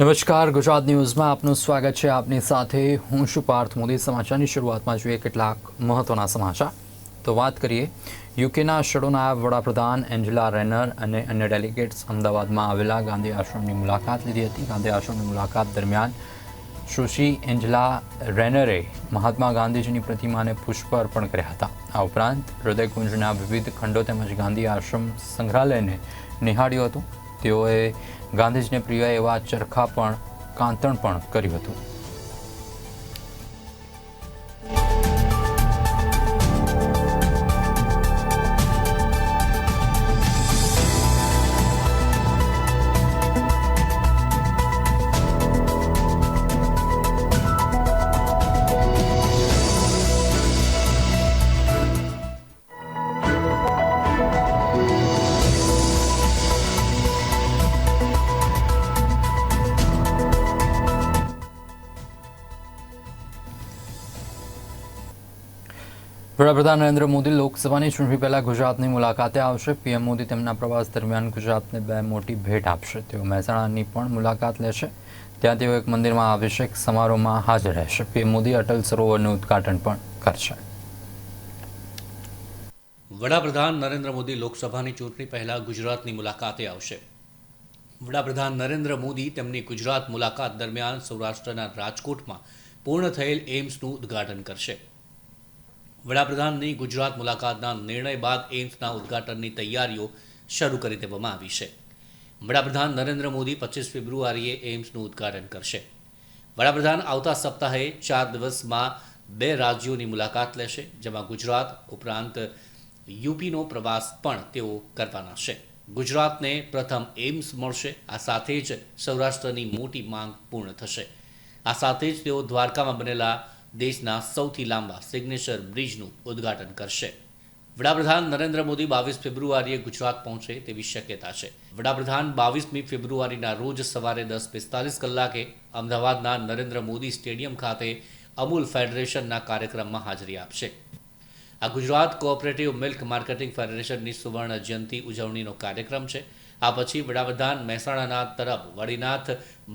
નમસ્કાર, ગુજરાત ન્યૂઝમાં આપનું સ્વાગત છે. આપની સાથે હું છું પાર્થ મોદી. સમાચારની શરૂઆતમાં જોઈએ કેટલાક મહત્વના સમાચાર. તો વાત કરીએ યુકેના શડોના વડાપ્રધાન એન્જેલા રેનર અને અન્ય ડેલિગેટ્સ અમદાવાદમાં આવેલા ગાંધી આશ્રમની મુલાકાત લીધી હતી. ગાંધી આશ્રમની મુલાકાત દરમિયાન સુશ્રી એન્જલા રેનરે મહાત્મા ગાંધીજીની પ્રતિમાને પુષ્પ અર્પણ કર્યા હતા. આ ઉપરાંત હૃદયકુંજના વિવિધ ખંડો તેમજ ગાંધી આશ્રમ સંગ્રહાલયને નિહાળ્યું હતું. તેઓએ ગાંધીજીને પ્રિય એવા ચરખા પણ કાંતણ પણ કર્યું હતું. વડાપ્રધાન નરેન્દ્ર મોદી લોકસભાની ચૂંટણી પહેલા ગુજરાતની મુલાકાતે આવશે. પીએમ મોદી તેમના પ્રવાસ દરમિયાન ગુજરાતને બે મોટી ભેટ આપશે. તેઓ મહેસાણાની પણ મુલાકાત લેશે. ત્યાં તેઓ એક મંદિરમાં અભિષેક સમારોહમાં હાજર રહેશે. પીએમ મોદી અટલ સરોવરનું ઉદ્ઘાટન પણ કરશે. વડાપ્રધાન નરેન્દ્ર મોદી લોકસભાની ચૂંટણી પહેલા ગુજરાતની મુલાકાતે આવશે. વડાપ્રધાન નરેન્દ્ર મોદી તેમની ગુજરાત મુલાકાત દરમિયાન સૌરાષ્ટ્રના રાજકોટમાં પૂર્ણ થયેલ એમ્સનું ઉદ્ઘાટન કરશે. વડાપ્રધાનની ગુજરાત મુલાકાતના નિર્ણય બાદ એઇમ્સના ઉદ્ઘાટનની તૈયારીઓ શરૂ કરી દેવામાં આવી છે. વડાપ્રધાન નરેન્દ્ર મોદી પચીસ ફેબ્રુઆરીએ એમ્સનું ઉદ્ઘાટન કરશે. વડાપ્રધાન આવતા સપ્તાહે ચાર દિવસમાં બે રાજ્યોની મુલાકાત લેશે, જેમાં ગુજરાત ઉપરાંત યુપીનો પ્રવાસ પણ તેઓ કરવાના છે. ગુજરાતને પ્રથમ એઇમ્સ મળશે, આ સાથે જ સૌરાષ્ટ્રની મોટી માંગ પૂર્ણ થશે. આ સાથે જ તેઓ દ્વારકામાં બનેલા દેશના સૌથી લાંબા સિગ્નેચર બ્રિજનું ઉદ્ઘાટન કરશે. વડાપ્રધાન નરેન્દ્ર મોદી બાવીસ ફેબ્રુઆરીએ ગુજરાત પહોંચે તેવી શક્યતા છે. વડાપ્રધાન બાવીસમી ફેબ્રુઆરીના રોજ સવારે દસ પિસ્તાલીસ કલાકે અમદાવાદના નરેન્દ્ર મોદી સ્ટેડિયમ ખાતે અમૂલ ફેડરેશનના કાર્યક્રમમાં હાજરી આપશે. આ ગુજરાત કોઓપરેટિવ મિલ્ક માર્કેટિંગ ફેડરેશનની સુવર્ણ જયંતિ ઉજવણીનો કાર્યક્રમ છે. આ પછી વડાપ્રધાન મહેસાણાના તરફ વડીનાથ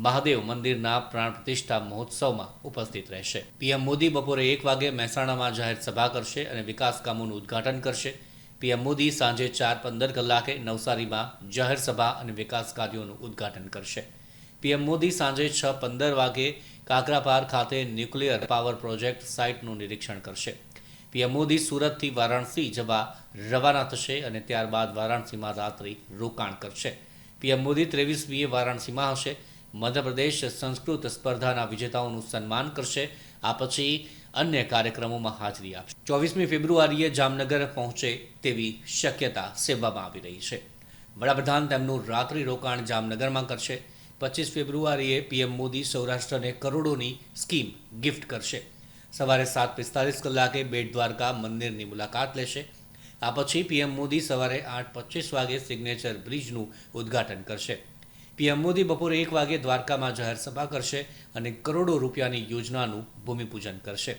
મહાદેવ મંદિરના પ્રાણ પ્રતિષ્ઠા મહોત્સવમાં ઉપસ્થિત રહેશે. પીએમ મોદી બપોરે એક વાગે મહેસાણામાં જાહેર સભા કરશે અને વિકાસ કામોનું ઉદ્ઘાટન કરશે. પીએમ મોદી સાંજે ચાર પંદર કલાકે નવસારીમાં જાહેર સભા અને વિકાસ કાર્યોનું ઉદ્ઘાટન કરશે. પીએમ મોદી સાંજે છ પંદર વાગે કાકરાપાર ખાતે ન્યુક્લિયર પાવર પ્રોજેક્ટ સાઇટનું નિરીક્ષણ કરશે. પીએમ મોદી સુરતથી વારાણસી જવા રવાના થશે અને ત્યારબાદ વારાણસીમાં રાત્રિ રોકાણ કરશે. પીએમ મોદી ત્રેવીસમીએ વારાણસીમાં હશે. મધ્યપ્રદેશ સંસ્કૃત સ્પર્ધાના વિજેતાઓનું સન્માન કરશે. આ પછી અન્ય કાર્યક્રમોમાં હાજરી આપશે. ચોવીસમી ફેબ્રુઆરીએ જામનગર પહોંચે તેવી શક્યતા સેવવામાં આવી રહી છે. વડાપ્રધાન તેમનું રાત્રિ રોકાણ જામનગરમાં કરશે. પચીસ ફેબ્રુઆરીએ પીએમ મોદી સૌરાષ્ટ્રને કરોડોની સ્કીમ ગિફ્ટ કરશે. સવારે સાત પિસ્તાલીસ કલાકે બેટ દ્વારકા મંદિરની મુલાકાત લેશે. આ પછી પીએમ મોદી સવારે આઠ પચીસ વાગે સિગ્નેચર બ્રિજનું ઉદ્ઘાટન કરશે. પીએમ મોદી બપોરે એક વાગે દ્વારકામાં જાહેર સભા કરશે અને કરોડો રૂપિયાની યોજનાનું ભૂમિપૂજન કરશે.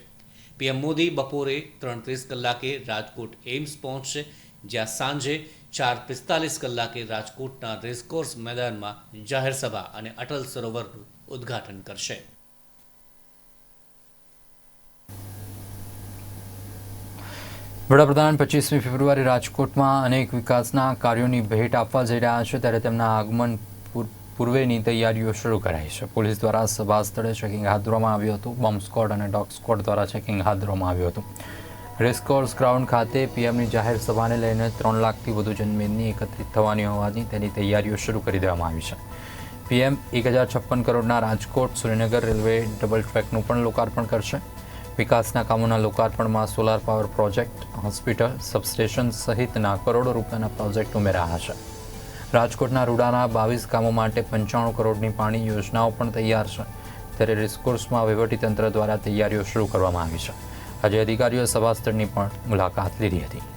પીએમ મોદી બપોરે ત્રણ ત્રીસ કલાકે રાજકોટ એમ્સ પહોંચશે, જ્યાં સાંજે ચાર પિસ્તાલીસ કલાકે રાજકોટના રેસકોર્સ મેદાનમાં જાહેર સભા અને અટલ સરોવરનું ઉદ્ઘાટન કરશે. વડાપ્રધાન પચીસમી ફેબ્રુઆરી રાજકોટમાં અનેક વિકાસના કાર્યોની ભેટ આપવા જઈ રહ્યા છે, ત્યારે તેમના આગમન પૂર- પૂર્વેની તૈયારીઓ શરૂ કરાઈ છે. પોલીસ દ્વારા સભા સ્થળે ચેકિંગ હાથ ધરવામાં આવ્યું હતું. બોમ્બ સ્કોડ અને ડોગ સ્કોડ દ્વારા ચેકિંગ હાથ ધરવામાં આવ્યું હતું. રેસકોર્સ ગ્રાઉન્ડ ખાતે પીએમની જાહેર સભાને લઈને ત્રણ લાખથી વધુ જનમેદની એકત્રિત થવાની હોવાની તેની તૈયારીઓ શરૂ કરી દેવામાં આવી છે. પીએમ એક હજાર છપ્પન કરોડના રાજકોટ સુરેનગર રેલવે ડબલ ટ્રેકનું પણ લોકાર્પણ કરશે. વિકાસના કામોના લોકાર્પણમાં solar power project hospital substation સહિતના કરોડો રૂપિયાના પ્રોજેક્ટ ઉમેરાયા છે. રાજકોટના રૂડાના બાવીસ કામો માટે પંચાણું કરોડની પાણી યોજનાઓ પણ તૈયાર છે. ત્યારે રેસકોર્સમાં વહીવટીતંત્ર દ્વારા તૈયારીઓ શરૂ કરવામાં આવી છે. આજે અધિકારીઓ સભાસ્થળની પણ મુલાકાત લીધી હતી.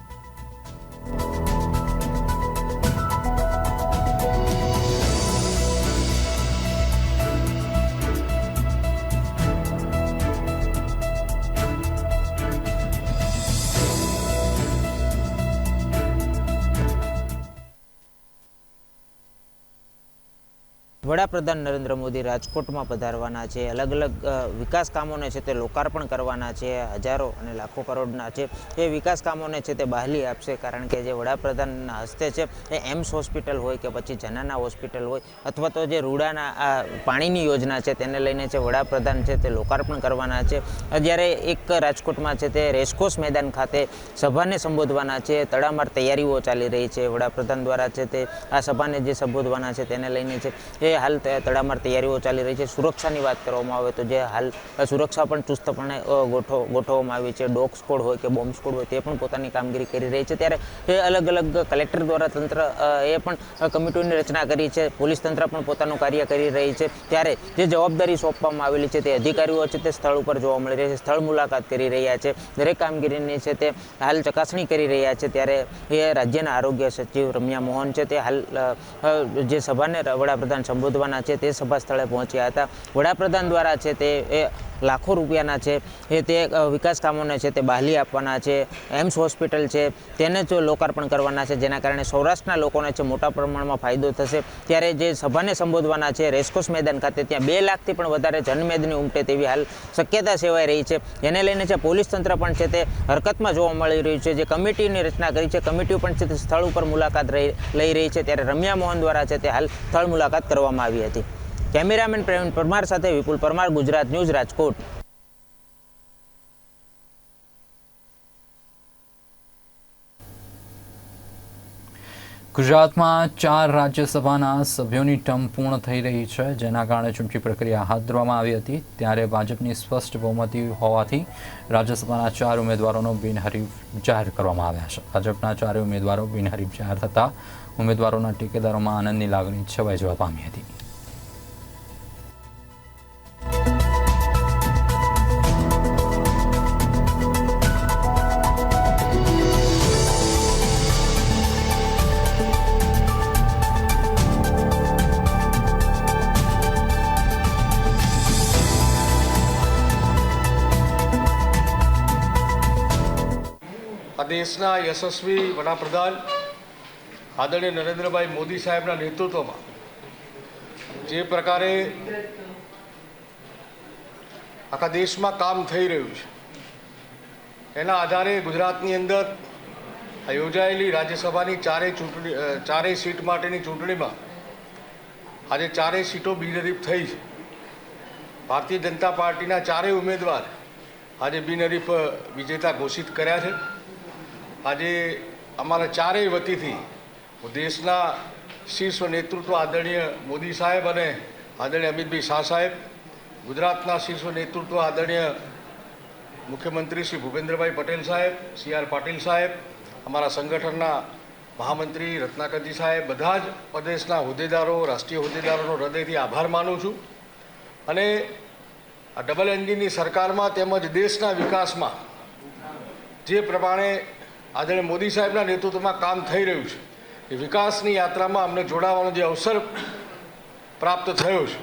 વડાપ્રધાન નરેન્દ્ર મોદી રાજકોટમાં પધારવાના છે. અલગ અલગ વિકાસ કામોને છે તે લોકાર્પણ કરવાના છે. હજારો અને લાખો કરોડના છે. એ વિકાસ કામોને છે તે બહાલી આપશે કારણ કે જે વડાપ્રધાનના હસ્તે છે એ એમ્સ હોસ્પિટલ હોય કે પછી જનાના હોસ્પિટલ હોય અથવા તો જે રૂડાના, આ, પાણીની યોજના છે તેને લઈને છે વડાપ્રધાન છે તે લોકાર્પણ કરવાના છે. જ્યારે એક રાજકોટમાં છે તે રેસકોર્સ મેદાન ખાતે સભાને સંબોધવાના છે. તડામાર તૈયારીઓ ચાલી રહી છે. વડાપ્રધાન દ્વારા છે તે આ સભાને જે સંબોધવાના છે તેને લઈને છે એ હાલ તડામાર તૈયારીઓ ચાલી રહી છે. સુરક્ષાની વાત કરવામાં આવે તો જે હાલ સુરક્ષા પણ ચુસ્તપણે ગોઠવ, ગોઠવવામાં આવી છે. ડોગ સ્કોડ હોય કે બોમ્બ સ્કોડ હોય તે પણ પોતાની કામગીરી કરી રહી છે. ત્યારે એ અલગ અલગ કલેક્ટર દ્વારા તંત્ર એ પણ કમિટીઓની રચના કરી છે. પોલીસ તંત્ર પણ પોતાનું કાર્ય કરી રહી છે. ત્યારે જે જવાબદારી સોંપવામાં આવેલી છે તે અધિકારીઓ છે તે સ્થળ ઉપર જોવા મળી રહ્યા છે. સ્થળ મુલાકાત કરી રહ્યા છે. દરેક કામગીરીની છે તે હાલ ચકાસણી કરી રહ્યા છે. ત્યારે એ રાજ્યના આરોગ્ય સચિવ રમ્યા મોહન છે. તે હાલ જે સભાને વડાપ્રધાન સંબોધવાના છે તે સભા સ્થળે પહોંચ્યા હતા. વડાપ્રધાન દ્વારા છે તે એ લાખો રૂપિયાના છે. એ તે વિકાસ કામોને છે તે બહાલી આપવાના છે. એમ્સ હોસ્પિટલ છે. તેને જ લોકાર્પણ કરવાના છે, જેના કારણે સૌરાષ્ટ્રના લોકોને છે મોટા પ્રમાણમાં ફાયદો થશે. ત્યારે જે સભાને સંબોધવાના છે રેસકોર્સ મેદાન ખાતે, ત્યાં બે લાખથી પણ વધારે જનમેદની ઉમટે તેવી હાલ શક્યતા સેવાઈ રહી છે. જેને લઈને છે પોલીસ તંત્ર પણ છે તે હરકતમાં જોવા મળી રહ્યું છે. જે કમિટીની રચના કરી છે. કમિટીઓ પણ છે તે સ્થળ ઉપર મુલાકાત લઈ રહી છે. ત્યારે રમ્યા મોહન દ્વારા છે તે હાલ સ્થળ મુલાકાત કરવામાં આવી હતી. કેમેરામેન પ્રવીણ પરમાર સાથે વિપુલ પરમાર, ગુજરાત ન્યૂઝ, રાજકોટ. ગુજરાતમાં ચાર રાજ્યસભાના સભ્યોની ટર્મ પૂર્ણ થઈ રહી છે, જેના કારણે ચૂંટણી પ્રક્રિયા હાથ ધરવામાં આવી હતી. ત્યારે ભાજપની સ્પષ્ટ બહુમતી હોવાથી રાજ્યસભાના ચાર ઉમેદવારોનો બિનહરીફ જાહેર કરવામાં આવ્યા છે. ભાજપના ચારેય ઉમેદવારો બિનહરીફ જાહેર થતાં ઉમેદવારોના ટેકેદારોમાં આનંદની લાગણી છવાઈ જવા પામી હતી. દેશના યશસ્વી વડાપ્રધાન આદરણીય નરેન્દ્રભાઈ મોદી સાહેબના નેતૃત્વમાં જે પ્રકારે આખા દેશમાં કામ થઈ રહ્યું છે, એના આધારે ગુજરાતની અંદર યોજાયેલી રાજ્યસભાની ચારેય ચૂંટણી ચારેય સીટ માટેની ચૂંટણીમાં આજે ચારેય સીટો બિનહરીફ થઈ છે. ભારતીય જનતા પાર્ટીના ચારેય ઉમેદવાર આજે બિનહરીફ વિજેતા ઘોષિત કર્યા છે. આજે અમારા ચારેય વતીથી હું દેશના શીર્ષ નેતૃત્વ આદરણીય મોદી સાહેબ અને આદરણીય અમિતભાઈ શાહ સાહેબ, ગુજરાતના શીર્ષ નેતૃત્વ આદરણીય મુખ્યમંત્રી શ્રી ભૂપેન્દ્રભાઈ પટેલ સાહેબ, સી આર પાટીલ સાહેબ, અમારા સંગઠનના મહામંત્રી રત્નાકરજી સાહેબ, બધા જ પ્રદેશના હોદ્દેદારો, રાષ્ટ્રીય હોદ્દેદારોનો હૃદયથી આભાર માનું છું. અને આ ડબલ એન્જિનની સરકારમાં તેમજ દેશના વિકાસમાં જે પ્રમાણે આદરણીય મોદી સાહેબના નેતૃત્વમાં કામ થઈ રહ્યું છે. એ વિકાસની યાત્રામાં અમને જોડાવાનો જે અવસર પ્રાપ્ત થયો છે,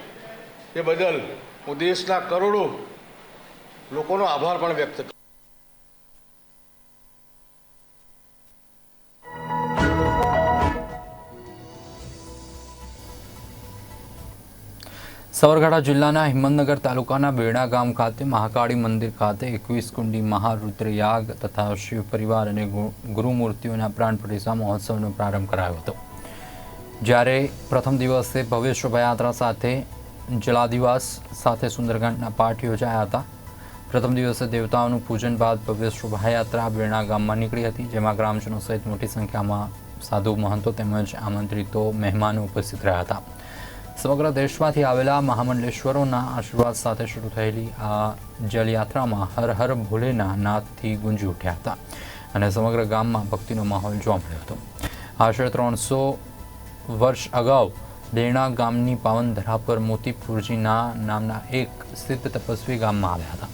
એ બદલ હું દેશના કરોડો લોકોનો આભાર પણ વ્યક્ત કરું સાબરકાંઠા જિલ્લાના હિંમતનગર તાલુકાના બેડા ગામ ખાતે મહાકાળી મંદિર ખાતે એકવીસ કુંડી મહારુદ્રયાગ તથા શિવ પરિવાર અને ગુરુમૂર્તિઓના પ્રાણ પ્રતિષ્ઠા મહોત્સવનો પ્રારંભ કરાયો હતો. જ્યારે પ્રથમ દિવસે ભવ્ય શોભાયાત્રા સાથે જલાદિવાસ સાથે સુંદરકાંડના પાઠ યોજાયા હતા. પ્રથમ દિવસે દેવતાઓનું પૂજન બાદ ભવ્ય શોભાયાત્રા બેણા ગામમાં નીકળી હતી, જેમાં ગ્રામજનો સહિત મોટી સંખ્યામાં સાધુ મહંતો તેમજ આમંત્રિતો મહેમાનો ઉપસ્થિત રહ્યા હતા. સમગ્ર દેશમાંથી આવેલા મહામંડલેશ્વરોના આશીર્વાદ સાથે શરૂ થયેલી આ જલયાત્રામાં હર હર ભોલેના નાદથી ગુંજી ઉઠ્યા હતા અને સમગ્ર ગામમાં ભક્તિનો માહોલ જોવા મળ્યો હતો. આશરે ત્રણસો વર્ષ અગાઉ દેણા ગામની પાવન ધરા પર મોતીપુરજીના નામના એક સિદ્ધ તપસ્વી ગામમાં આવ્યા હતા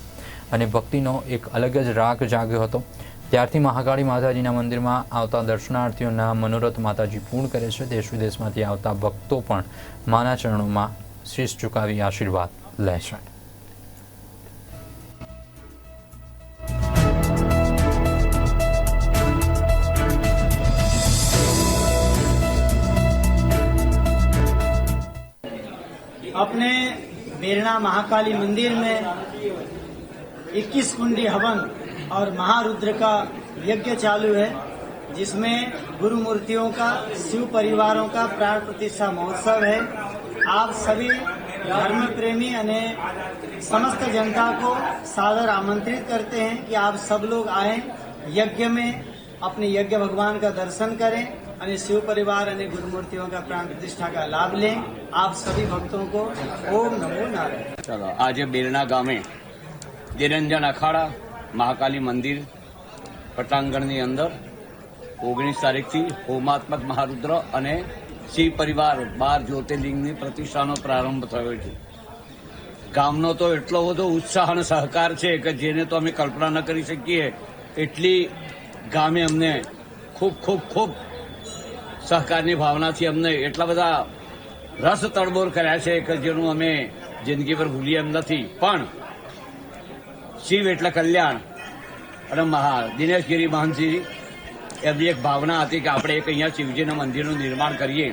અને ભક્તિનો એક અલગ જ રાગ જાગ્યો હતો. ત્યારથી મહાકાળી માતાજીના મંદિરમાં આવતા દર્શનાર્થીઓના મનોરથ માતાજી પૂર્ણ કરે છે દેશ વિદેશમાંથી આવતા ભક્તો પણ માના ચરણોમાં શીશ ઝુકાવી આશીર્વાદ લે છે अपने बेरना महाकाली मंदिर में 21 कुंडी हवन और महारुद्र का यज्ञ चालू है जिसमें गुरु मूर्तियों का शिव परिवारों का प्राण प्रतिष्ठा महोत्सव है आप सभी धर्म प्रेमी अने समस्त जनता को सादर आमंत्रित करते हैं कि आप सब लोग आए यज्ञ में अपने यज्ञ भगवान का दर्शन करें અને शिव परिवार અને गुरु मूर्तियों का प्राण प्रतिष्ठा का लाभ लें आप सभी भक्तों को ओम नमो नारायण ચાલો આજે બેરણા ગામે નિરંજન અખાડા મહાકાલી મંદિર પટાંગણની અંદર ઓગણીસ તારીખથી હોમાત્મક મહારુદ્ર અને શિવ પરિવાર બાર જ્યોતિર્લિંગની પ્રતિષ્ઠાનો પ્રારંભ થયો છે. ગામનો તો એટલો બધો ઉત્સાહ અને સહકાર છે કે જેને તો અમે કલ્પના ન કરી શકીએ, એટલી ગામે અમને ખૂબ ખૂબ ખૂબ સહકારની ભાવનાથી અમને એટલા બધા રસ તડબોર કર્યા છે કે જેનું અમે જિંદગીભર ભૂલીએ એમ નથી. પણ શિવ એટલે કલ્યાણ. અને મહા દિનેશગીરી મહંતજી એમની એક ભાવના હતી કે આપણે એક અહીંયા શિવજીના મંદિરનું નિર્માણ કરીએ.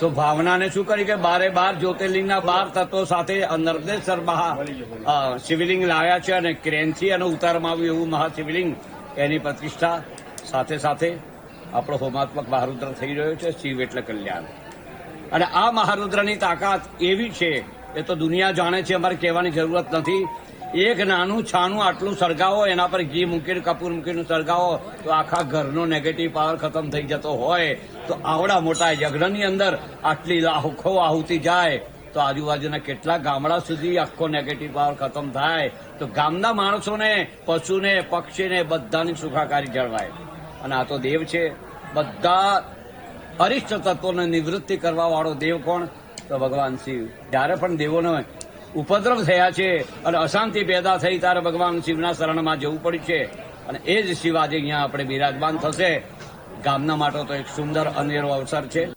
તો ભાવનાને શું કરી કે બારે બાર જ્યોતિર્લિંગના બાર તત્વો સાથે નર્મદેશ્વર મહા શિવલિંગ લાવ્યા છે અને ક્રેનથી અને ઉતારમાં આવ્યું એવું મહાશિવલિંગ એની પ્રતિષ્ઠા સાથે સાથે આપણો હોમાત્મક મહારુદ્ર થઈ રહ્યો છે, શિવ એટલે કલ્યાણ. અને આ મહારુદ્રની તાકાત એવી છે, એ તો દુનિયા જાણે છે, અમારે કહેવાની જરૂરત નથી. એક નાનું છાનું આટલું સળગાવો, એના પર ઘી મૂકીને, કપૂર મૂકીને સળગાવો, તો આખા ઘરનો નેગેટિવ પાવર ખતમ થઈ જતો હોય. તો આવડા મોટા યજ્ઞની અંદર આટલી લાખો આહુતિ જાય, તો આજુબાજુના કેટલા ગામડા સુધી આખો નેગેટિવ પાવર ખતમ થાય. તો ગામના માણસોને, પશુને, પક્ષીને બધાની સુખાકારી જળવાય. અને આ તો દેવ છે. બધા અરિષ્ટ તત્વોને નિવૃત્તિ કરવા વાળો દેવ કોણ? તો ભગવાન શિવ. જ્યારે પણ દેવોનો ઉપદ્રવ થયા છે અને અશાંતિ પેદા થઈ ત્યારે ભગવાન શિવના શરણમાં જવું પડ્યું છે. અને એ જ શિવ અહીંયા આપણે બિરાજમાન થશે. ગામના માટે તો એક સુંદર અનેરો અવસર છે.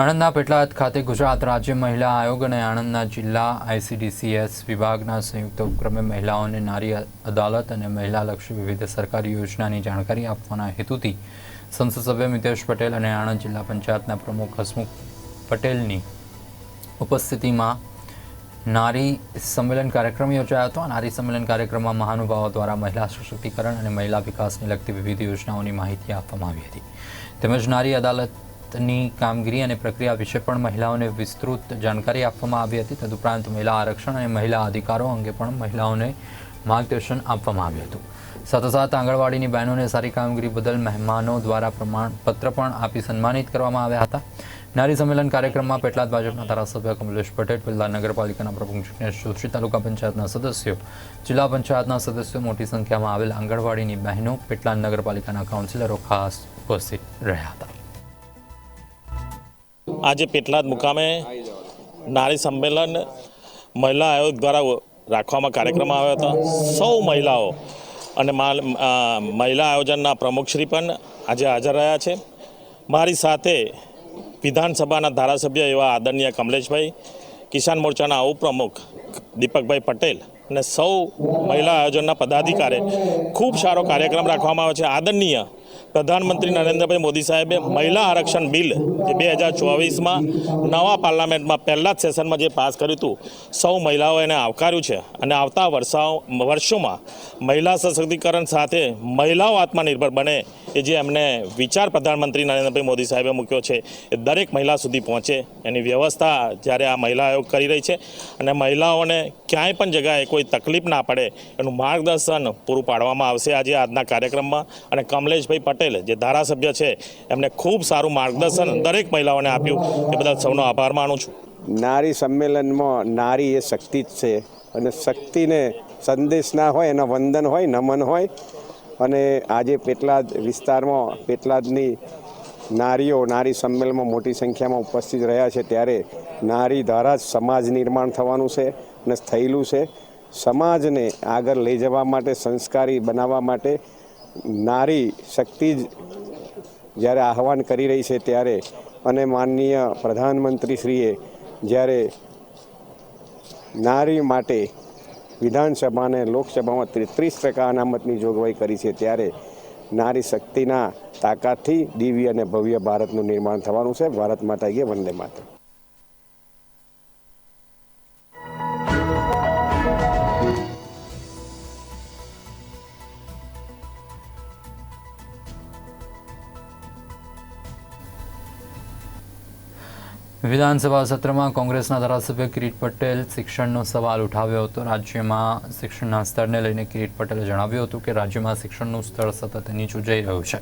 આણંદના પેટલાદ ખાતે ગુજરાત રાજ્ય મહિલા આયોગ અને આણંદના જિલ્લા આઈસીડીસીએસ વિભાગના સંયુક્ત ઉપક્રમે મહિલાઓને નારી અદાલત અને મહિલાલક્ષી વિવિધ સરકારી યોજનાની જાણકારી આપવાના હેતુથી સંસદ સભ્ય મિતેશ પટેલ અને આણંદ જિલ્લા પંચાયતના પ્રમુખ હસમુખ પટેલની ઉપસ્થિતિમાં નારી સંમેલન કાર્યક્રમ યોજાયો હતો. નારી સંમેલન કાર્યક્રમમાં મહાનુભાવો દ્વારા મહિલા સશક્તિકરણ અને મહિલા વિકાસને લગતી વિવિધ યોજનાઓની માહિતી આપવામાં આવી હતી. તેમજ નારી અદાલતની કામગીરી અને પ્રક્રિયા વિશે પણ મહિલાઓને વિસ્તૃત જાણકારી આપવામાં આવી હતી. તદુપરાંત મહિલા આરક્ષણ અને મહિલા અધિકારો અંગે પણ મહિલાઓને માર્ગદર્શન આપવામાં આવ્યું હતું. સાથોસાથ આંગણવાડીની બહેનોને સારી કામગીરી બદલ મહેમાનો દ્વારા પ્રમાણપત્ર પણ આપી સન્માનિત કરવામાં આવ્યા હતા. નારી સંમેલન કાર્યક્રમમાં પેટલાદ ભાજપના ધારાસભ્ય કમલેશ પટેલ પેલા નગરપાલિકાના પ્રમુખ જિગ્નેશ જોશી, તાલુકા પંચાયતના સદસ્યો, જિલ્લા પંચાયતના સદસ્યો મોટી સંખ્યામાં આવેલ આંગણવાડીની બહેનો પેટલાદ નગરપાલિકાના કાઉન્સિલરો ખાસ ઉપસ્થિત રહ્યા હતા. આજે પેટલાદ મુકામે નારી સંમેલન મહિલા આયોગ દ્વારા રાખવામાં કાર્યક્રમ આવ્યો હતો. સૌ મહિલાઓ અને મહિલા આયોજનના પ્રમુખશ્રી પણ આજે હાજર રહ્યા છે. મારી સાથે વિધાનસભાના ધારાસભ્ય એવા આદરણીય કમલેશભાઈ, કિસાન મોરચાના ઉપપ્રમુખ દીપકભાઈ પટેલ અને સૌ મહિલા આયોજનના પદાધિકારી. ખૂબ સારો કાર્યક્રમ રાખવામાં આવ્યો છે. આદરણીય પ્રધાનમંત્રી નરેન્દ્રભાઈ મોદી સાહેબે મહિલા આરક્ષણ બિલ જે બે હજાર ચોવીસમાં નવા પાર્લામેન્ટમાં પહેલાં જ સેશનમાં જે પાસ કર્યું હતું, સૌ મહિલાઓ એને આવકાર્યું છે. અને આવતા વર્ષાઓ, વર્ષોમાં મહિલા સશક્તિકરણ સાથે મહિલાઓ આત્મનિર્ભર બને એ જે એમને વિચાર પ્રધાનમંત્રી નરેન્દ્રભાઈ મોદી સાહેબે મૂક્યો છે, એ દરેક મહિલા સુધી પહોંચે. એની વ્યવસ્થા જ્યારે આ મહિલા આયોગ કરી રહી છે અને મહિલાઓને ક્યાંય પણ જગ્યાએ કોઈ તકલીફ ના પડે, એનું માર્ગદર્શન પૂરું પાડવામાં આવશે. આજે આજના કાર્યક્રમમાં અને કમલેશભાઈ પટેલ જે ધારાસભ્ય છે, એમને ખૂબ સારું માર્ગદર્શન દરેક મહિલાઓને આપ્યું. એ બદલ સૌનો આભાર માનું છું. નારી સંમેલનમાં નારી એ શક્તિ જ છે અને શક્તિને સંદેશ ના હોય, એના વંદન હોય, નમન હોય, અને આજે પેટલાદ વિસ્તારમાં પેટલાદની નારીઓ નારી સંમેલનમાં મોટી સંખ્યામાં ઉપસ્થિત રહ્યા છે. ત્યારે નારી દ્વારા જ સમાજ નિર્માણ થવાનું છે અને થયેલું છે. સમાજને આગળ લઈ જવા માટે, સંસ્કારી બનાવવા માટે નારી શક્તિ જ જ્યારે આહવાન કરી રહી છે ત્યારે અને માનનીય પ્રધાનમંત્રીશ્રીએ જ્યારે નારી માટે વિધાનસભા અને લોકસભામાં ત્રીસ ટકા અનામતની જોગવાઈ કરી છે ત્યારે નારી શક્તિના તાકાતથી દિવ્ય અને ભવ્ય ભારતનું નિર્માણ થવાનું છે. ભારત માતા કે વંદે માતા વિધાનસભા સત્રમાં કોંગ્રેસના ધારાસભ્ય કિરીટ પટેલ શિક્ષણનો સવાલ ઉઠાવ્યો હતો. રાજ્યમાં શિક્ષણના સ્તરને લઈને કિરીટ પટેલે જણાવ્યું હતું કે રાજ્યમાં શિક્ષણનું સ્તર સતત નીચું જઈ રહ્યું છે.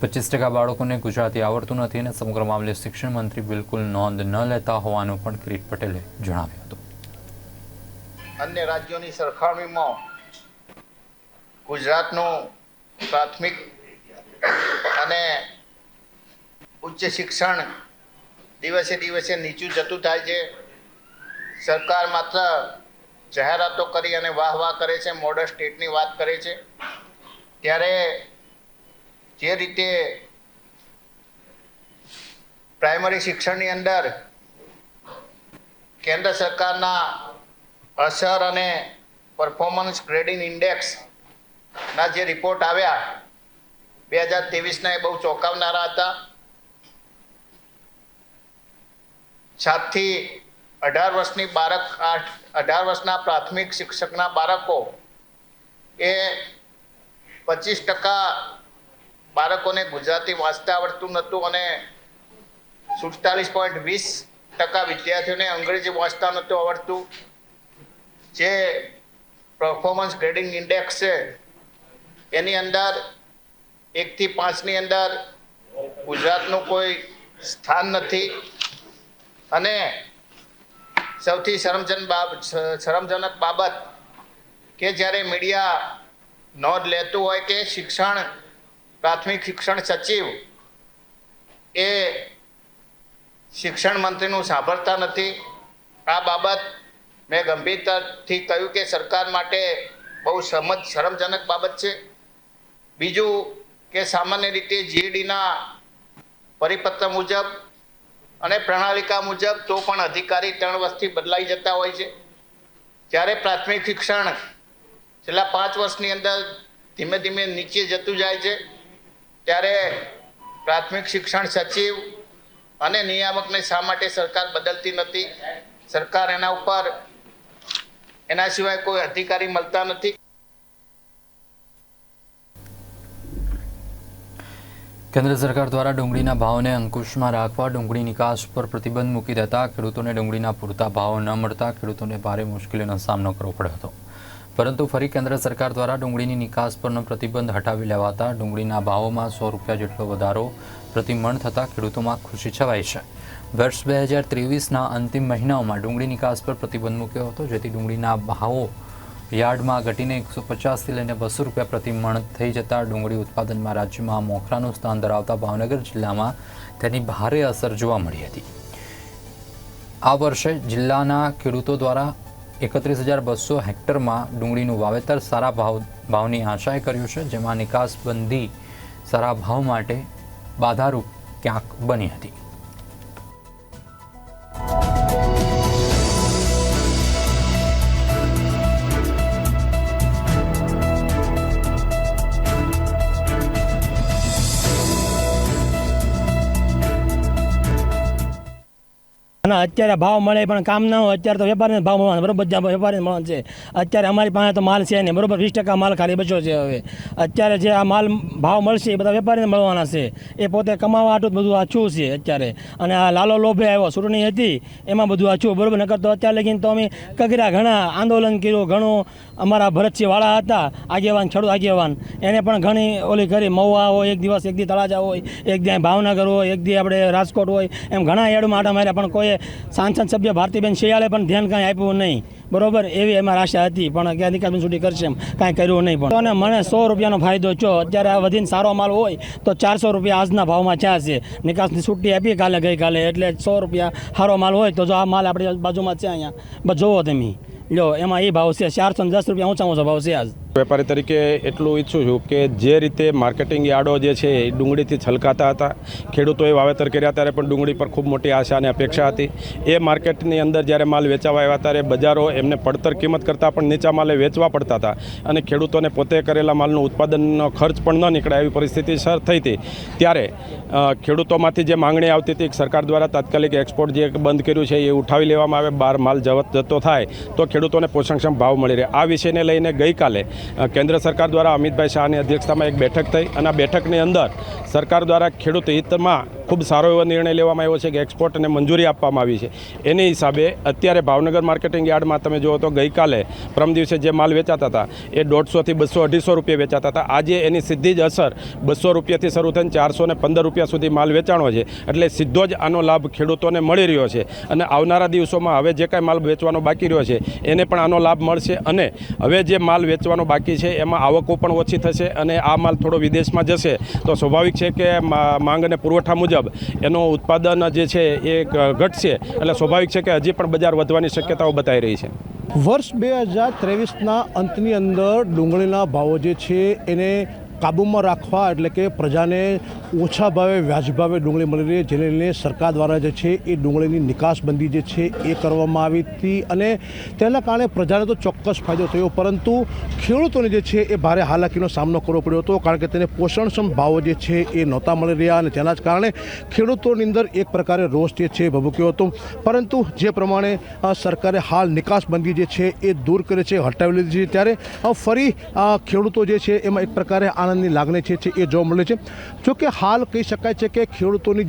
પચીસ ટકા બાળકોને ગુજરાતી આવડતું નથી અને સમગ્ર મામલે શિક્ષણ મંત્રી બિલકુલ નોંધ ન લેતા હોવાનું પણ કિરીટ પટેલે જણાવ્યું હતું. અન્ય રાજ્યોની સરખામણીમાં ગુજરાતનું પ્રાથમિક અને ઉચ્ચ શિક્ષણ દિવસે દિવસે નીચું જતું થાય છે. સરકાર માત્ર જાહેરાતો કરી અને વાહ વાહ કરે છે મોડલ સ્ટેટની વાત કરે છે. ત્યારે જે રીતે પ્રાઇમરી શિક્ષણની અંદર કેન્દ્ર સરકારના અસર અને પરફોર્મન્સ ગ્રેડિંગ ઇન્ડેક્સના જે રિપોર્ટ આવ્યા, બે હજાર ત્રેવીસના એ બહુ ચોંકાવનારા હતા. સાતથી અઢાર વર્ષની બાળક, આઠ, અઢાર વર્ષના પ્રાથમિક શિક્ષકના બાળકો એ પચીસ ટકા બાળકોને ગુજરાતી વાંચતા આવડતું નહોતું અને સુડતાલીસ પોઈન્ટ વીસ ટકા વિદ્યાર્થીઓને અંગ્રેજી વાંચતા નહોતું આવડતું. જે પરફોર્મન્સ ગ્રેડિંગ ઇન્ડેક્સ છે, એની અંદર એકથી પાંચની અંદર ગુજરાતનું કોઈ સ્થાન નથી. અને સૌથી શરમજન બાબ શરમજનક બાબત કે જ્યારે મીડિયા નોંધ લેતું હોય કે શિક્ષણ, પ્રાથમિક શિક્ષણ સચિવ એ શિક્ષણ મંત્રીનું સાંભળતા નથી, આ બાબત મેં ગંભીરતાથી કહ્યું કે સરકાર માટે બહુ સમજ, શરમજનક બાબત છે. બીજું કે સામાન્ય રીતે જીડીના પરિપત્ર મુજબ અને પ્રણાલિકા મુજબ તો પણ અધિકારી ત્રણ વર્ષથી બદલાઈ જતા હોય છે. જ્યારે પ્રાથમિક શિક્ષણ છેલ્લા પાંચ વર્ષની અંદર ધીમે ધીમે નીચે જતું જાય છે, ત્યારે પ્રાથમિક શિક્ષણ સચિવ અને નિયામકને શા માટે સરકાર બદલતી નથી? સરકાર એના ઉપર, એના સિવાય કોઈ અધિકારી મળતા નથી? કેન્દ્ર સરકાર દ્વારા ડુંગળીના ભાવને અંકુશમાં રાખવા ડુંગળી નિકાસ પર પ્રતિબંધ મૂકી દેતા ખેડૂતોને ડુંગળીના પૂરતા ભાવ ન મળતા ખેડૂતોને ભારે મુશ્કેલીનો સામનો કરવો પડ્યો હતો. પરંતુ ફરી કેન્દ્ર સરકાર દ્વારા ડુંગળીની નિકાસ પરનો પ્રતિબંધ હટાવી લેવાતા ડુંગળીના ભાવોમાં સો રૂપિયા જેટલો વધારો પ્રતિમણ થતાં ખેડૂતોમાં ખુશી છવાઈ છે. વર્ષ બે હજાર ત્રેવીસના અંતિમ મહિનાઓમાં ડુંગળી નિકાસ પર પ્રતિબંધ મૂક્યો હતો, જેથી ડુંગળીના ભાવો યાર્ડમાં ઘટીને એકસો પચાસથી લઈને બસો રૂપિયા પ્રતિ મણ થઈ જતાં ડુંગળી ઉત્પાદનમાં રાજ્યમાં મોખરાનું સ્થાન ધરાવતા ભાવનગર જિલ્લામાં તેની ભારે અસર જોવા મળી હતી. આ વર્ષે જિલ્લાના ખેડૂતો દ્વારા એકત્રીસ હજાર બસો હેક્ટરમાં ડુંગળીનું વાવેતર સારા ભાવ, ભાવની આશાએ કર્યું છે, જેમાં નિકાસબંધી સારા ભાવ માટે બાધારૂપ ક્યાંક બની હતી. અત્યારે ભાવ મળે પણ કામ ના હોય, અત્યારે તો વેપારીને ભાવ મળવાનો બરોબર બધા વેપારીને મળવાનું છે. અત્યારે અમારી પાસે તો માલ છે નહીં, બરોબર, વીસ ટકા માલ ખાલી બચ્યો છે હવે. અત્યારે જે આ માલ ભાવ મળશે એ બધા વેપારીને મળવાના છે. એ પોતે કમાવા આટલું બધું આછું છે અત્યારે. અને આ લાલો લોભે આવ્યો, ચૂંટણી હતી, એમાં બધું આછું બરોબર, નકર તો અત્યારે લગીને તો અમે કગરા ઘણા આંદોલન કર્યું, ઘણું અમારા ભરતસિંહવાળા હતા, આગેવાન ખેડૂત આગેવાન. એને પણ ઘણી ઓલી કરી, મહુવા હોય, એક દિવસ એક દી તળાજા હોય, એક દી ભાવનગર હોય, એક દી આપણે રાજકોટ હોય, એમ ઘણા એડમાં આટા માર્યા, પણ કોઈ સાંસદ સભ્ય ભારતીબેન શિયાળે પણ ધ્યાન કાંઈ આપ્યું નહીં. બરોબર? એવી અમારી આશા હતી, પણ ક્યાં નિકાલબેન છૂટી કરશે એમ કાંઈ કર્યું નહીં પણ. અને મને સો રૂપિયાનો ફાયદો છો અત્યારે આ વધીને સારો માલ હોય તો ચારસો રૂપિયા આજના ભાવમાં ચા છે. નિકાસની છૂટી આપી કાલે ગઈકાલે એટલે સો રૂપિયા સારો માલ હોય તો જો આ માલ આપણી બાજુમાં છે અહીંયા. જોવો તમે. લો એમાં એ ભાવ છે, ચારસો દસ રૂપિયા ઊંચા ઊંચો ભાવ છે આજ. વેપારી તરીકે એટલું ઈચ્છું છું કે જે રીતે માર્કેટિંગ યાર્ડો જે છે એ ડુંગળીથી છલકાતા હતા, ખેડૂતોએ વાવેતર કર્યા ત્યારે પણ ડુંગળી પર ખૂબ મોટી આશા અને અપેક્ષા હતી. એ માર્કેટની અંદર જ્યારે માલ વેચાવા આવ્યા ત્યારે બજારો એમને પડતર કિંમત કરતાં પણ નીચા માલે વેચવા પડતા હતા અને ખેડૂતોને પોતે કરેલા માલનું ઉત્પાદનનો ખર્ચ પણ ન નીકળે એવી પરિસ્થિતિ સર થઈ હતી. ત્યારે ખેડૂતોમાંથી જે માંગણી આવતી હતી સરકાર દ્વારા તાત્કાલિક એક્સપોર્ટ જે બંધ કર્યું છે, એ ઉઠાવી લેવામાં આવે બહાર માલ જવત જતો થાય, તો ખેડૂતોને પોષણક્ષમ ભાવ મળી રહે. આ વિષયને લઈને ગઈકાલે કેન્દ્ર સરકાર દ્વારા અમિતભાઈ શાહની અધ્યક્ષતામાં એક બેઠક થઈ અને આ બેઠકની અંદર સરકાર દ્વારા ખેડૂત હિતમાં ખૂબ સારો એવો નિર્ણય લેવામાં આવ્યો છે કે એક્સપોર્ટને મંજૂરી આપવામાં આવી છે. એની હિસાબે અત્યારે ભાવનગર માર્કેટિંગ યાર્ડમાં તમે જુઓ તો ગઈકાલે પ્રમ દિવસે જે માલ વેચાતા હતા, એ દોઢસોથી બસો અઢીસો રૂપિયા વેચાતા હતા. આજે એની સીધી જ અસર બસો રૂપિયાથી શરૂ થઈને ચારસો ને પંદર રૂપિયા સુધી માલ વેચાણો છે. એટલે સીધો જ આનો લાભ ખેડૂતોને મળી રહ્યો છે અને આવનારા દિવસોમાં હવે જે કાંઈ માલ વેચવાનો બાકી રહ્યો છે, એને પણ આનો લાભ મળશે અને હવે જે માલ વેચવાનો બાકી છે, એમાં આવકો પણ ઓછી થશે અને આ માલ થોડો વિદેશમાં જશે. તો સ્વાભાવિક છે કે માંગ અને પુરવઠા મુજબ એનું ઉત્પાદન જે છે એ ઘટશે. એટલે સ્વાભાવિક છે કે હજી પણ બજાર વધવાની શક્યતાઓ બતાવી રહી છે. વર્ષ બે હજાર ત્રેવીસના અંતની અંદર ડુંગળીના ભાવો જે છે એને કાબૂમાં રાખવા એટલે કે પ્રજાને ઓછા ભાવે વ્યાજભાવે ડુંગળી મળી રહી, જેને લઈને સરકાર દ્વારા જે છે એ ડુંગળીની નિકાસબંધી જે છે એ કરવામાં આવી હતી. અને તેના કારણે પ્રજાને તો ચોક્કસ ફાયદો થયો, પરંતુ ખેડૂતોને જે છે એ ભારે હાલાકીનો સામનો કરવો પડ્યો હતો, કારણ કે તેને પોષણક્ષમ ભાવો જે છે એ નહોતા મળી રહ્યા અને તેના જ કારણે ખેડૂતોની અંદર એક પ્રકારે રોષ જે છે ભભૂક્યો હતો. પરંતુ જે પ્રમાણે સરકારે હાલ નિકાસબંધી જે છે એ દૂર કરે છે, હટાવી લીધી છે, ત્યારે ફરી ખેડૂતો જે છે એમાં એક પ્રકારે આનંદની લાગણી છે એ જોવા મળે છે. જોકે હાલ કહી શકાય છે કે ખેડૂતોની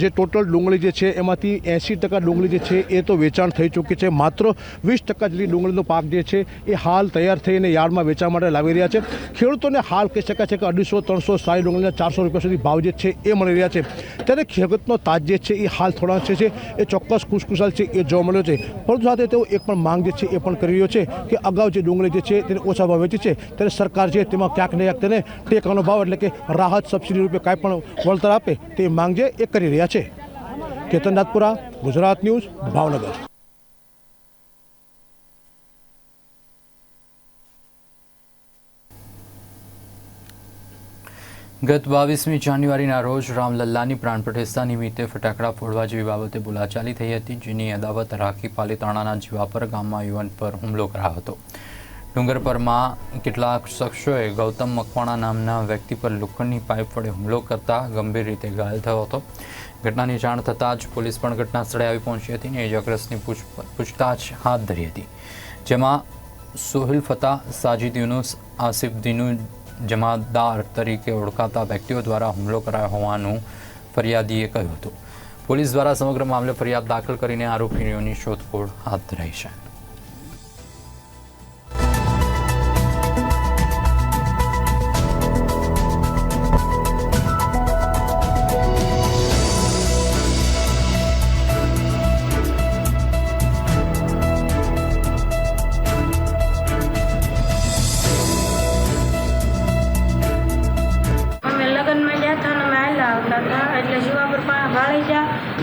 જે ટોટલ ડુંગળી જે છે, એમાંથી એંસી ટકા ડુંગળી જે છે, એ તો વેચાણ થઈ ચૂકી છે. માત્ર વીસ ટકા જેટલી ડુંગળીનો પાક જે છે, એ હાલ તૈયાર થઈને યાર્ડમાં વેચવા માટે લાવી રહ્યા છે. ખેડૂતોને હાલ કહી શકાય છે કે અઢીસો, ત્રણસો સારી ડુંગળીના ચારસો રૂપિયા સુધી ભાવ જે છે, એ મળી રહ્યા છે. ત્યારે ખેડૂતનો તાજ જે છે, એ હાલ થોડા છે, એ ચોક્કસ ખુશખુશાલ છે, એ જોવા મળ્યો છે. પરંતુ સાથે તેઓ એક પણ માંગ જે છે, એ પણ કરી રહ્યો છે કે અગાઉ જે ડુંગળી જે છે, તેને ઓછા ભાવ વેચી છે. ત્યારે સરકાર છે, તેમાં ક્યાંક ને ક્યાંક તેને ટેકાનો ભાવ એટલે કે રાહત સબસિડી રૂપે કાંઈ પણ વળતર આપે તે માંગ જે એ કરી રહ્યા છે. કેતન ગુજરાત ન્યૂઝ, ભાવનગર. ગત બાવીસમી જાન્યુઆરીના રોજ રામલલ્લાની પ્રાણ પ્રતિષ્ઠા નિમિત્તે ફટાકડા ફોડવા જેવી બાબતે બોલાચાલી થઈ હતી, જેની અદાવત રાખી પાલીતાણાના જીવાપર ગામમાં યુવાન પર હુમલો કરાયો હતો. ડુંગરપરમાં કેટલાક શખ્સોએ ગૌતમ મકવાણા નામના વ્યક્તિ પર લોખંડની પાઇપ વડે હુમલો કરતા ગંભીર રીતે ઘાયલ થયો હતો. ઘટનાની જાણ થતાં જ પોલીસ પણ ઘટના સ્થળે આવી પહોંચી હતી અને ઇજાગ્રસ્તની પૂછ, પૂછતાછ હાથ ધરી હતી. જેમાં સોહિલ ફતા, સાજિદ યુનુસ, આસિફ દીનુ, જમાદાર તરીકે ઓળખાતા વ્યક્તિઓ દ્વારા હુમલો કરાયો હોવાનું ફરિયાદીએ કહ્યું હતું. પોલીસ દ્વારા સમગ્ર મામલે ફરિયાદ દાખલ કરીને આરોપીઓની શોધખોળ હાથ ધરાઈ છે.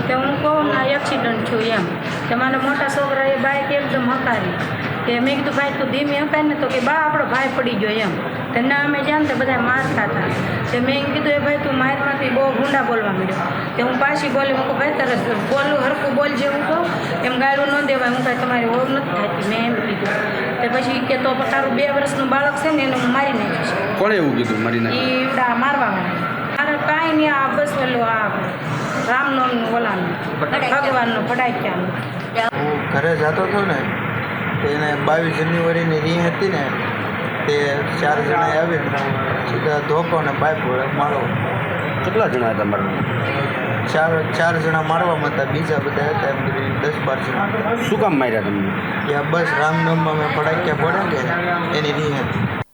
તે હું કહું ના એક્સિડન્ટ થયું એમ. કે મને મોટા છોકરાએ બાઇક એકદમ હકારી. કે મેં કીધું ભાઈ તું ધીમી હકાય ને તો કે બા આપણો ભાઈ પડી ગયો એમ. તો ના અમે જ્યાં તો બધા મારતા હતા. તે મેં કીધું એ ભાઈ તું મારમાંથી બહુ ગુંડા બોલવા માંડ્યો. તે હું પાછી બોલી હું કહું ભાઈ તરત બોલું હરકું બોલ જે હું કહું. એમ ગાળું ન દેવાય હું કાંઈ તમારી ઓળખ નથી થતી મેં એમ કીધું. તે પછી કે તો તારું બે વર્ષનું બાળક છે ને એને હું મારી નાખીશ કોણે એવું કીધું મારી નાખી? મારવા મારે કાંઈ નહીં આ બસ ઓલું આ રામનવમીનું ઓલાનું ભગવાનનું ફટાક્યાનું હું ઘરે જતો હતો ને તેને એને બાવીસ જાન્યુઆરીની રી હતી ને તે ચાર જણા આવીને સીધા ધોકો ને પાઇપ મારો કેટલા જણા હતા મારા ચાર ચાર જણા મારવામાં હતા બીજા બધા હતા એમ કરી દસ બાર જણા. શું કામ માર્યા તમને? ત્યાં બસ રામનવમાં મેં ફટાક્યા પડે કે એની રી હતી.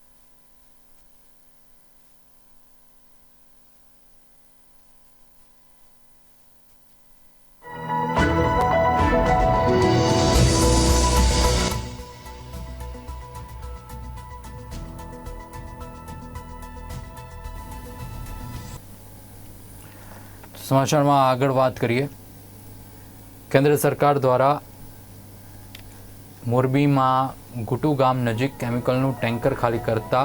સમાચારમાં આગળ વાત કરીએ. કેન્દ્ર સરકાર દ્વારા મોરબીમાં ગુટુ ગામ નજીક કેમિકલનું ટેન્કર ખાલી કરતા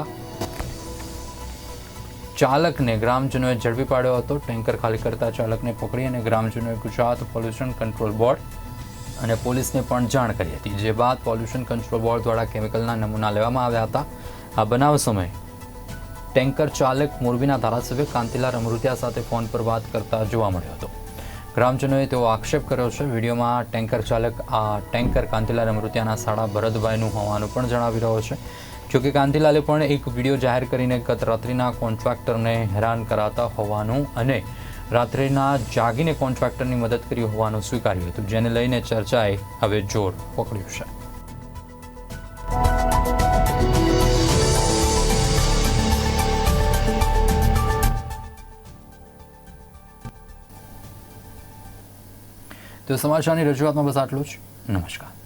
ચાલકને ગ્રામજનોએ ઝડપી પાડ્યો હતો. ટેન્કર ખાલી કરતા ચાલકને પકડી અને ગ્રામજનોએ ગુજરાત પોલ્યુશન કંટ્રોલ બોર્ડ અને પોલીસને પણ જાણ કરી હતી. જે બાદ પોલ્યુશન કંટ્રોલ બોર્ડ દ્વારા કેમિકલના નમૂના લેવામાં આવ્યા હતા. આ બનાવ સમયે ટેન્કર ચાલક મોરબીના ધારાસભ્ય કાંતિલાલ અમૃતિયા સાથે ફોન પર વાત કરતા જોવા મળ્યો હતો. ગ્રામજનોએ તેઓ આક્ષેપ કર્યો છે. વિડીયોમાં ટેન્કર ચાલક આ ટેન્કર કાંતિલાલ અમૃતિયાના સાડા ભરતભાઈનું હોવાનું પણ જણાવી રહ્યો છે. જોકે કાંતિલાલે પણ એક વીડિયો જાહેર કરીને ગત રાત્રિના કોન્ટ્રાક્ટરને હેરાન કરાતા હોવાનું અને રાત્રિના જાગીને કોન્ટ્રાક્ટરની મદદ કરી હોવાનું સ્વીકાર્યું હતું, જેને લઈને ચર્ચાએ હવે જોર પકડ્યું છે. તો સમાચારની રજૂઆતમાં બસ આટલું જ. નમસ્કાર.